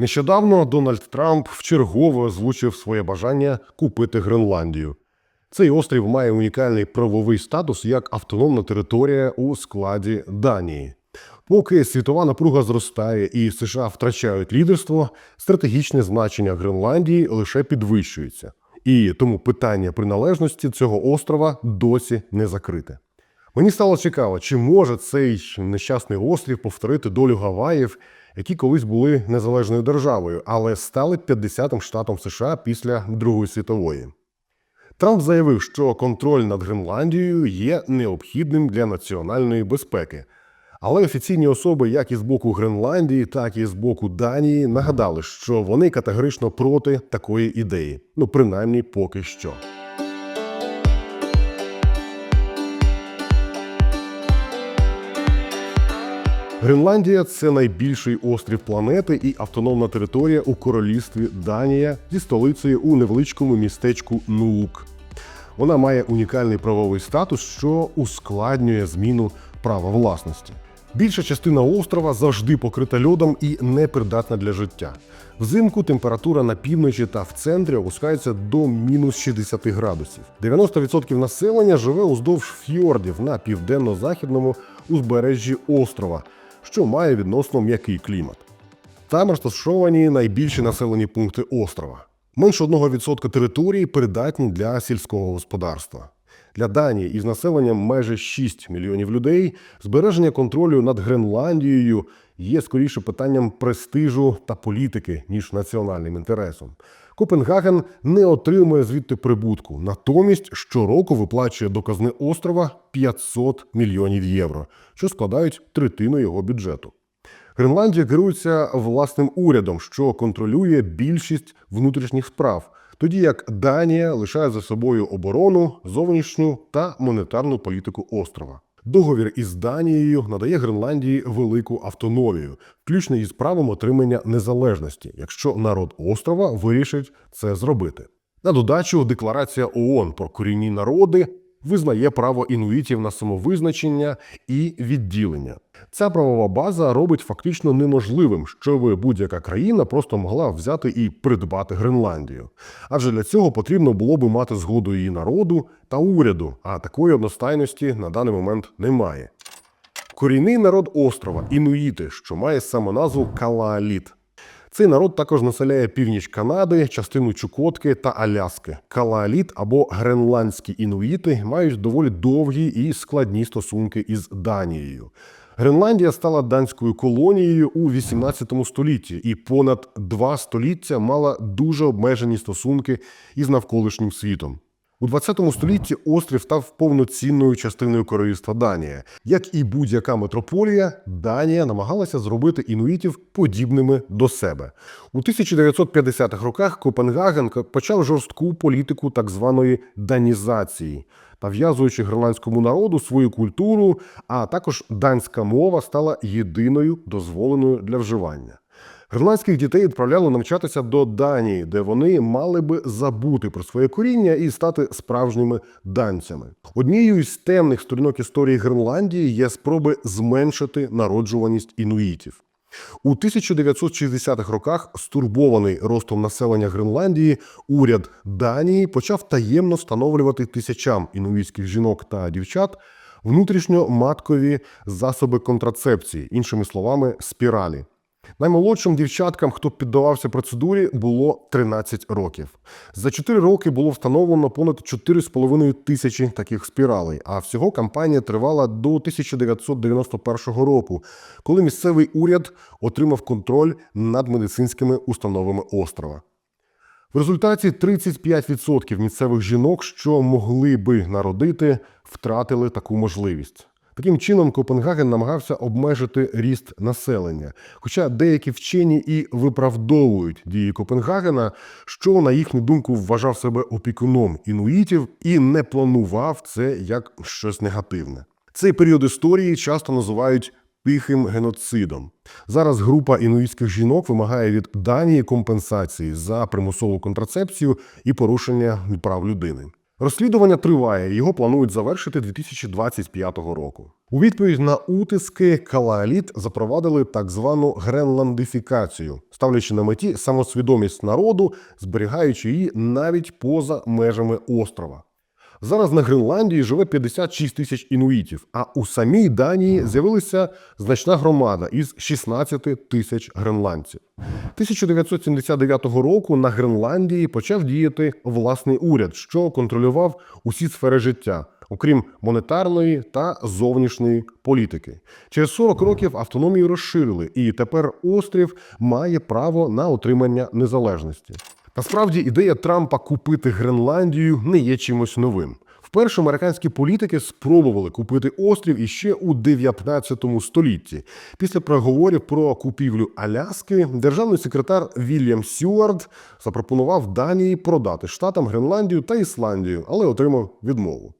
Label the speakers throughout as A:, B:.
A: Нещодавно Дональд Трамп вчергово озвучив своє бажання купити Гренландію. Цей острів має унікальний правовий статус як автономна територія у складі Данії. Поки світова напруга зростає і США втрачають лідерство, стратегічне значення Гренландії лише підвищується. І тому питання приналежності цього острова досі не закрите. Мені стало цікаво, чи може цей нещасний острів повторити долю Гаваїв, які колись були незалежною державою, але стали 50-м штатом США після Другої світової. Трамп заявив, що контроль над Гренландією є необхідним для національної безпеки. Але офіційні особи, як і з боку Гренландії, так і з боку Данії, нагадали, що вони категорично проти такої ідеї. Ну, принаймні, поки що. Гренландія це найбільший острів планети і автономна територія у королівстві Данія зі столицею у невеличкому містечку Нуук. Вона має унікальний правовий статус, що ускладнює зміну права власності. Більша частина острова завжди покрита льодом і непридатна для життя. Взимку температура на півночі та в центрі опускається до мінус 60 градусів. 90% населення живе уздовж фьордів на південно-західному узбережжі острова, що має відносно м'який клімат. Там розташовані найбільші населені пункти острова. Менше 1% території придатні для сільського господарства. Для Данії із населенням майже 6 мільйонів людей збереження контролю над Гренландією є скоріше питанням престижу та політики, ніж національним інтересом. Копенгаген не отримує звідти прибутку, натомість щороку виплачує до казни острова 500 мільйонів євро, що складають третину його бюджету. Гренландія керується власним урядом, що контролює більшість внутрішніх справ, тоді як Данія лишає за собою оборону, зовнішню та монетарну політику острова. Договір із Данією надає Гренландії велику автономію, включно із правом отримання незалежності, якщо народ острова вирішить це зробити. На додачу, декларація ООН про корінні народи визнає право інуїтів на самовизначення і відділення. Ця правова база робить фактично неможливим, щоб будь-яка країна просто могла взяти і придбати Гренландію. Адже для цього потрібно було би мати згоду її народу та уряду, а такої одностайності на даний момент немає. Корінний народ острова інуїти, що має самоназву Калааліт. Цей народ також населяє північ Канади, частину Чукотки та Аляски. Калааліт або гренландські інуїти мають доволі довгі і складні стосунки із Данією. Гренландія стала данською колонією у 18 столітті і понад два століття мала дуже обмежені стосунки із навколишнім світом. У 20 столітті острів став повноцінною частиною королівства Данія. Як і будь-яка метрополія, Данія намагалася зробити інуїтів подібними до себе. У 1950-х роках Копенгаген почав жорстку політику так званої данізації, нав'язуючи гренландському народу свою культуру, а також данська мова стала єдиною дозволеною для вживання. Гренландських дітей відправляли навчатися до Данії, де вони мали би забути про своє коріння і стати справжніми данцями. Однією із темних сторінок історії Гренландії є спроби зменшити народжуваність інуїтів. У 1960-х роках, стурбований ростом населення Гренландії, уряд Данії почав таємно встановлювати тисячам інуїтських жінок та дівчат внутрішньоматкові засоби контрацепції, іншими словами, спіралі. Наймолодшим дівчаткам, хто піддавався процедурі, було 13 років. За 4 роки було встановлено понад 4,5 тисячі таких спіралей. А всього кампанія тривала до 1991 року, коли місцевий уряд отримав контроль над медицинськими установами острова. В результаті 35% місцевих жінок, що могли би народити, втратили таку можливість. Таким чином, Копенгаген намагався обмежити ріст населення. Хоча деякі вчені і виправдовують дії Копенгагена, що, на їхню думку, вважав себе опікуном інуїтів і не планував це як щось негативне. Цей період історії часто називають тихим геноцидом. Зараз група інуїтських жінок вимагає від Данії компенсації за примусову контрацепцію і порушення прав людини. Розслідування триває, його планують завершити 2025 року. У відповідь на утиски Калааліт запровадили так звану гренландифікацію, ставлячи на меті самосвідомість народу, зберігаючи її навіть поза межами острова. Зараз на Гренландії живе 56 тисяч інуїтів, а у самій Данії з'явилася значна громада із 16 тисяч гренландців. 1979 року на Гренландії почав діяти власний уряд, що контролював усі сфери життя, окрім монетарної та зовнішньої політики. Через 40 років автономію розширили, і тепер острів має право на отримання незалежності. Насправді ідея Трампа купити Гренландію не є чимось новим. Вперше американські політики спробували купити острів іще у 19 столітті. Після переговорів про купівлю Аляски державний секретар Вільям Сюард запропонував Данії продати штатам Гренландію та Ісландію, але отримав відмову.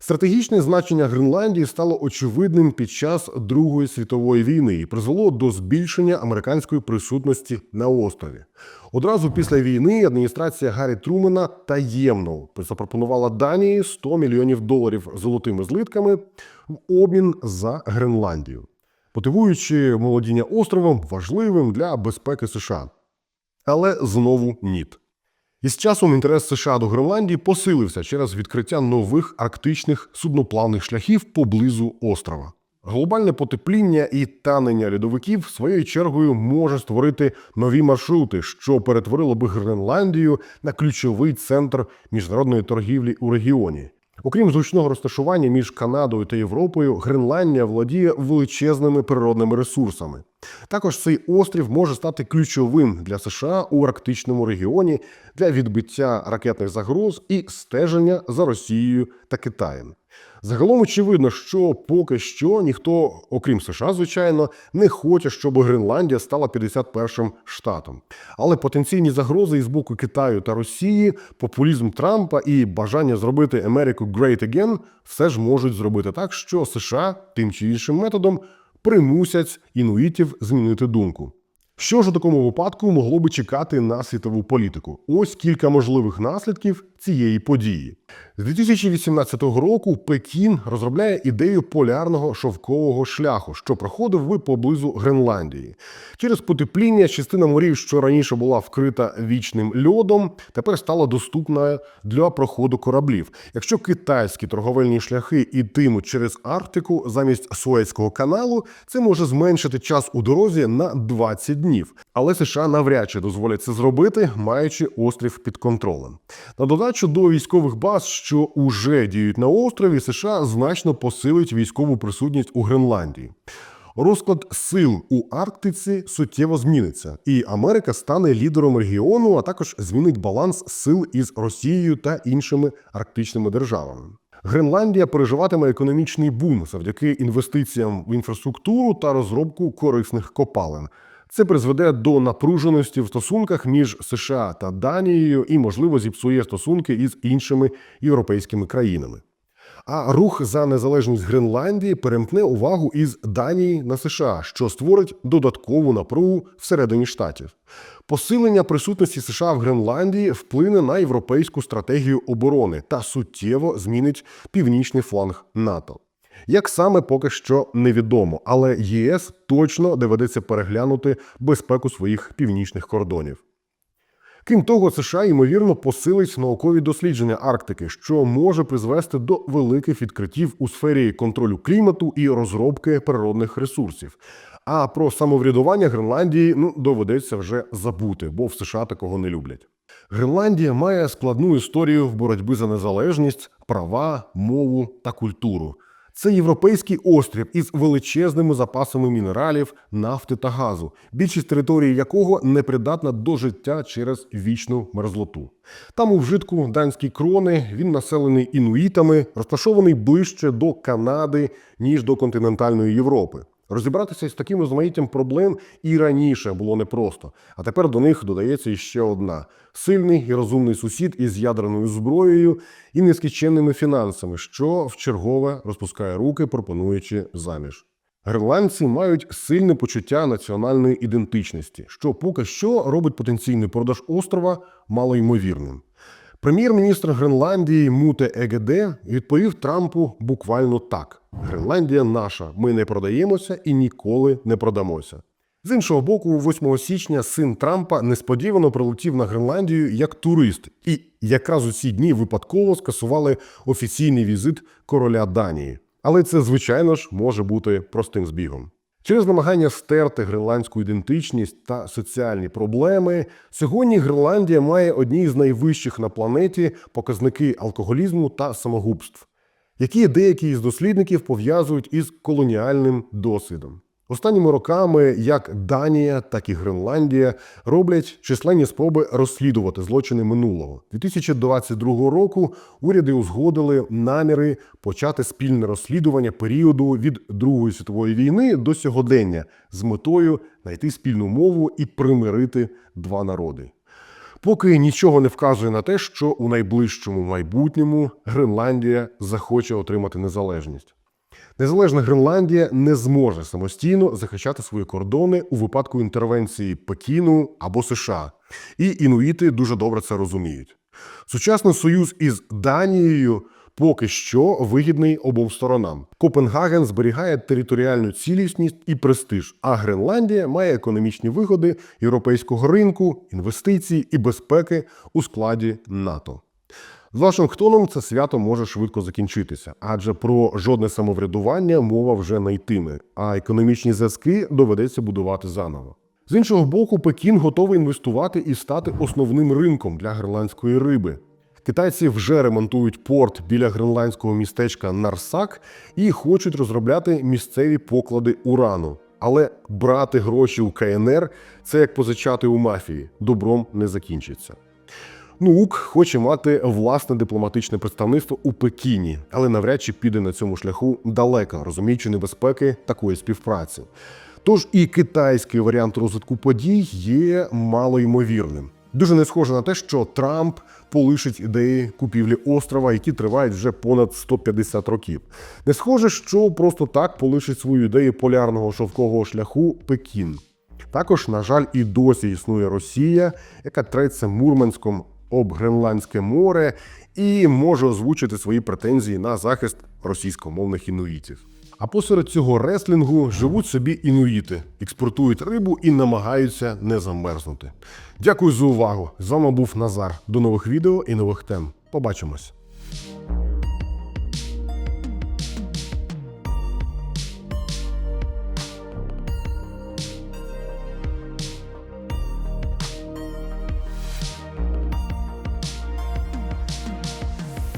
A: Стратегічне значення Гренландії стало очевидним під час Другої світової війни і призвело до збільшення американської присутності на острові. Одразу після війни адміністрація Гаррі Трумена таємно запропонувала Данії 100 мільйонів доларів золотими злитками в обмін за Гренландію, мотивуючи молодіння островом важливим для безпеки США. Але знову ніт. Із часом інтерес США до Гренландії посилився через відкриття нових арктичних судноплавних шляхів поблизу острова. Глобальне потепління і танення льодовиків своєю чергою може створити нові маршрути, що перетворило би Гренландію на ключовий центр міжнародної торгівлі у регіоні. Окрім зручного розташування між Канадою та Європою, Гренландія володіє величезними природними ресурсами. Також цей острів може стати ключовим для США у арктичному регіоні для відбиття ракетних загроз і стеження за Росією та Китаєм. Загалом очевидно, що поки що ніхто, окрім США, звичайно, не хоче, щоб Гренландія стала 51-м штатом. Але потенційні загрози із боку Китаю та Росії, популізм Трампа і бажання зробити Америку great again все ж можуть зробити так, що США тим чи іншим методом примусять інуїтів змінити думку. Що ж у такому випадку могло би чекати на світову політику? Ось кілька можливих наслідків цієї події. З 2018 року Пекін розробляє ідею полярного шовкового шляху, що проходив би поблизу Гренландії. Через потепління частина морів, що раніше була вкрита вічним льодом, тепер стала доступна для проходу кораблів. Якщо китайські торговельні шляхи ітимуть через Арктику замість Суецького каналу, це може зменшити час у дорозі на 20 днів. Але США навряд чи дозволять це зробити, маючи острів під контролем. На додачу до військових баз, що уже діють на острові, США значно посилить військову присутність у Гренландії. Розклад сил у Арктиці суттєво зміниться, і Америка стане лідером регіону, а також змінить баланс сил із Росією та іншими арктичними державами. Гренландія переживатиме економічний бум завдяки інвестиціям в інфраструктуру та розробку корисних копалин. Це призведе до напруженості в стосунках між США та Данією і, можливо, зіпсує стосунки із іншими європейськими країнами. А рух за незалежність Гренландії перемкне увагу із Данії на США, що створить додаткову напругу всередині штатів. Посилення присутності США в Гренландії вплине на європейську стратегію оборони та суттєво змінить північний фланг НАТО. Як саме поки що невідомо, але ЄС точно доведеться переглянути безпеку своїх північних кордонів. Крім того, США ймовірно посилить наукові дослідження Арктики, що може призвести до великих відкриттів у сфері контролю клімату і розробки природних ресурсів. А про самоврядування Гренландії ну доведеться вже забути, бо в США такого не люблять. Гренландія має складну історію в боротьбі за незалежність, права, мову та культуру. Це європейський острів із величезними запасами мінералів, нафти та газу, більшість території якого непридатна до життя через вічну мерзлоту. Там у вжитку данські крони він населений інуїтами, розташований ближче до Канади ніж до континентальної Європи. Розібратися з таким розмаїттям проблем і раніше було непросто, а тепер до них додається іще одна: сильний і розумний сусід із ядерною зброєю і нескінченними фінансами, що вчергове розпускає руки, пропонуючи заміж. Гренландці мають сильне почуття національної ідентичності, що поки що робить потенційний продаж острова малоймовірним. Прем'єр-міністр Гренландії Муте Егеде відповів Трампу буквально так: Гренландія наша, ми не продаємося і ніколи не продамося. З іншого боку, 8 січня син Трампа несподівано прилетів на Гренландію як турист, і якраз у ці дні випадково скасували офіційний візит короля Данії. Але це, звичайно ж, може бути простим збігом. Через намагання стерти гренландську ідентичність та соціальні проблеми, сьогодні Гренландія має одні з найвищих на планеті показники алкоголізму та самогубств, які деякі із дослідників пов'язують із колоніальним досвідом. Останніми роками як Данія, так і Гренландія роблять численні спроби розслідувати злочини минулого. 2022 року уряди узгодили наміри почати спільне розслідування періоду від Другої світової війни до сьогодення з метою знайти спільну мову і примирити два народи. Поки нічого не вказує на те, що у найближчому майбутньому Гренландія захоче отримати незалежність. Незалежна Гренландія не зможе самостійно захищати свої кордони у випадку інтервенції Пекіну або США, і інуїти дуже добре це розуміють. Сучасний союз із Данією поки що вигідний обом сторонам. Копенгаген зберігає територіальну цілісність і престиж, а Гренландія має економічні вигоди європейського ринку, інвестицій і безпеки у складі НАТО. З Вашингтоном це свято може швидко закінчитися, адже про жодне самоврядування мова вже не йтиме, а економічні зв'язки доведеться будувати заново. З іншого боку, Пекін готовий інвестувати і стати основним ринком для гренландської риби. Китайці вже ремонтують порт біля гренландського містечка Нарсак і хочуть розробляти місцеві поклади урану. Але брати гроші у КНР це як позичати у мафії, добром не закінчиться. НУК хоче мати власне дипломатичне представництво у Пекіні, але навряд чи піде на цьому шляху далеко, розуміючи небезпеки такої співпраці. Тож і китайський варіант розвитку подій є малоймовірним. Дуже не схоже на те, що Трамп полишить ідеї купівлі острова, які тривають вже понад 150 років. Не схоже, що просто так полишить свою ідею полярного шовкового шляху Пекін. Також, на жаль, і досі існує Росія, яка треться Мурманськом об Гренландське море і може озвучити свої претензії на захист російськомовних інуїтів. А посеред цього реслінгу живуть собі інуїти, експортують рибу і намагаються не замерзнути. Дякую за увагу! З вами був Назар. До нових відео і нових тем. Побачимось!